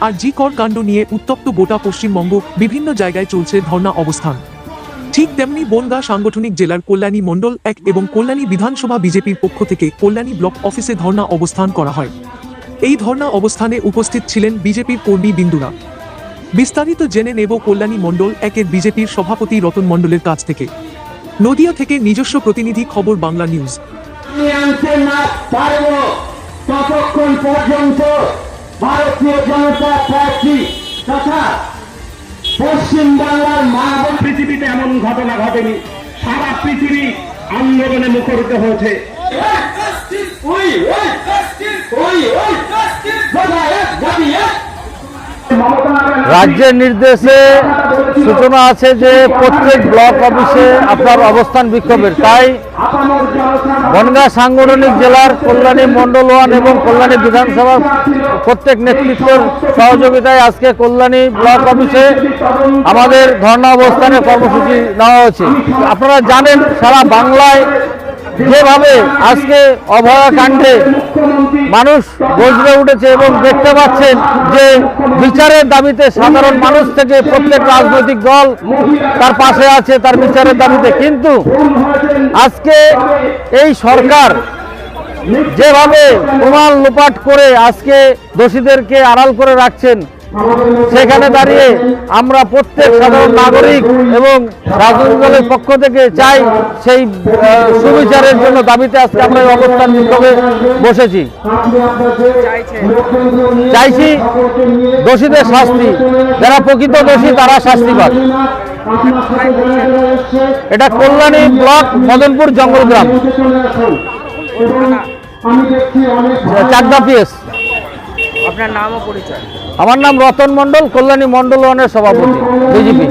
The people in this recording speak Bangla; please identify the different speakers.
Speaker 1: আর জি কর কাণ্ড নিয়ে উত্তপ্ত গোটা পশ্চিমবঙ্গ বিভিন্ন জায়গায় চলছে ধর্ণা অবস্থান। ঠিক তেমনি বনগা সাংগঠনিক জেলার কল্যাণী মণ্ডল এক এবং কল্যাণী বিধানসভা বিজেপির পক্ষ থেকে কল্যাণী ব্লক অফিসে ধর্ণা অবস্থান করা হয়। এই ধর্ণা অবস্থানে উপস্থিত ছিলেন বিজেপির কর্মী বিন্দুরা। বিস্তারিত জেনে নেব কল্যাণী মণ্ডল একের বিজেপির সভাপতি রতন মণ্ডলের কাছ থেকে। নদিয়া থেকে নিজস্ব প্রতিনিধি খবর বাংলা নিউজ।
Speaker 2: আমি আনতে না, পারব। ততক্ষণ পর্যন্ত ভারতীয় জনতা পার্টি তথা পশ্চিম বাংলার মা পৃথিবীতে এমন ঘটনা ঘটেনি। সারা পৃথিবী আন্দোলনে মুখরিত হয়েছে।
Speaker 3: রাজ্যের নির্দেশে সূচনা আছে যে প্রত্যেক ব্লক অফিসে আপনার অবস্থান বিক্ষোভের। তাই বনগাঁ সাংগঠনিক জেলার কল্যাণী মণ্ডল ওয়ান এবং কল্যাণী বিধানসভার প্রত্যেক নেতৃত্বের সহযোগিতায় আজকে কল্যাণী ব্লক অফিসে আমাদের ধর্ণা অবস্থানের কর্মসূচি নেওয়া হয়েছে। আপনারা জানেন, সারা বাংলায় যেভাবে আজকে অভয়াকাণ্ডে মানুষ গজরে উঠেছে এবং দেখতে পাচ্ছেন যে বিচারের দাবিতে সাধারণ মানুষ থেকে প্রত্যেক রাজনৈতিক দল তার পাশে আছে, তার বিচারের দাবিতে। কিন্তু আজকে এই সরকার যেভাবে প্রমাণ লোপাট করে আজকে দোষীদেরকে আড়াল করে রাখছেন সেখানে দাঁড়িয়ে আমরা প্রত্যেক সাধারণ নাগরিক এবং রাজনৈতিক দলের পক্ষ থেকে চাই সেই সুবিচারের জন্য দাবিতে আজকে আমরা এই অবস্থান বিক্ষোভে বসেছি। চাইছি দোষীদের শাস্তি যারা প্রকৃত দোষী তারা শাস্তি পাক। এটা কল্যাণী ব্লক মদনপুর জঙ্গলগ্রাম চাকদা পিএস।
Speaker 4: আপনার নাম ও পরিচয়।
Speaker 3: আমার নাম রতন মণ্ডল কল্যাণী মণ্ডল ওয়ানের সভাপতি বিজেপি।